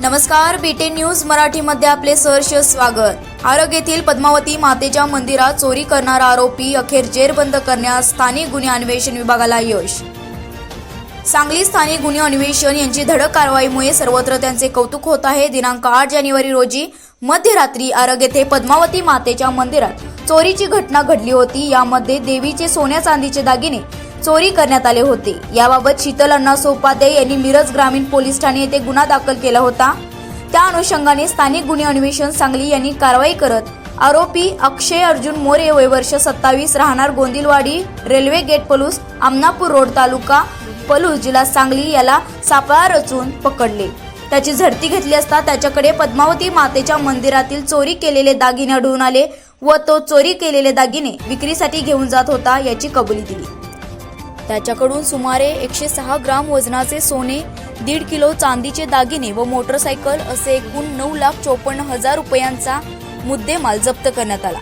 नमस्कार बीटे न्यूज मराठीमध्ये आपले सहर्ष स्वागत. आरग येथील पद्मावती मातेच्या मंदिरात चोरी करणारा आरोपी अखेर जेरबंद करण्यास स्थानिक गुन्हे अन्वेषण विभागाला यश. सांगली स्थानिक गुन्हे अन्वेषण यांची धडक कारवाईमुळे सर्वत्र त्यांचे कौतुक होत आहे. दिनांक आठ जानेवारी रोजी मध्यरात्री आरग येथे पद्मावती मातेच्या मंदिरात चोरीची घटना घडली होती. यामध्ये देवीचे सोन्या चांदीचे दागिने चोरी करण्यात आले होते. याबाबत शीतल अण्णा उपाध्याय यांनी मिरज ग्रामीण पोलीस ठाणे येथे गुन्हा दाखल केला होता. त्या अनुषंगाने स्थानिक गुन्हे अन्वेषण सांगली यांनी कारवाई करत आरोपी अक्षय अर्जुन मोरे वय वर्ष सत्तावीस राहणार Gondilwadi railway gate Palus Amnapur road तालुका पलूस जिल्हा सांगली याला सापळा रचून पकडले. त्याची झडती घेतली असता त्याच्याकडे पद्मावती मातेच्या मंदिरातील चोरी केलेले दागिने आढळून आले व तो चोरी केलेले दागिने विक्रीसाठी घेऊन जात होता याची कबुली दिली. त्याच्याकडून सुमारे एकशे सहा ग्राम वजनाचे सोने दीड किलो चांदीचे दागिने व मोटरसायकल असे एकूण नऊ लाख चोपन्न हजार रुपयांचा मुद्देमाल जप्त करण्यात आला.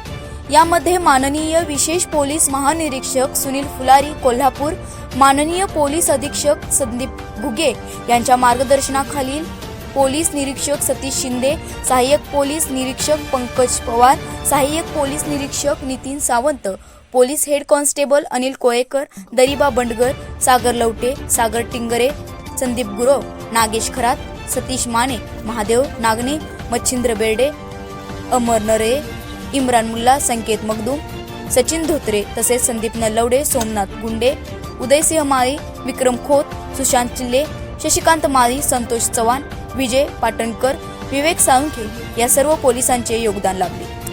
यामध्ये माननीय विशेष पोलीस महानिरीक्षक सुनील फुलारी कोल्हापूर माननीय पोलीस अधीक्षक संदीप घुगे यांच्या मार्गदर्शनाखालील पोलीस निरीक्षक सतीश शिंदे सहाय्यक पोलीस निरीक्षक पंकज पवार सहाय्यक पोलीस निरीक्षक Nitin Sawant police head constable Anil Kolekar Dariba Bandgar Sagar Lavate Sagar Tingre Sandeep Gurav Nagesh Kharat Satish Mane Mahadev Nagne Machhindra Berde Amar Nare Imran Mulla संकेत मगदूम सचिन धोत्रे तसेच संदीप नलवडे सोमनाथ गुंडे उदयसिंह माळी विक्रम खोत सुशांत चिल्ले शशिकांत माळी संतोष चव्हाण विजय पाटणकर विवेक साळुंखे या सर्व पोलिसांचे योगदान लाभले.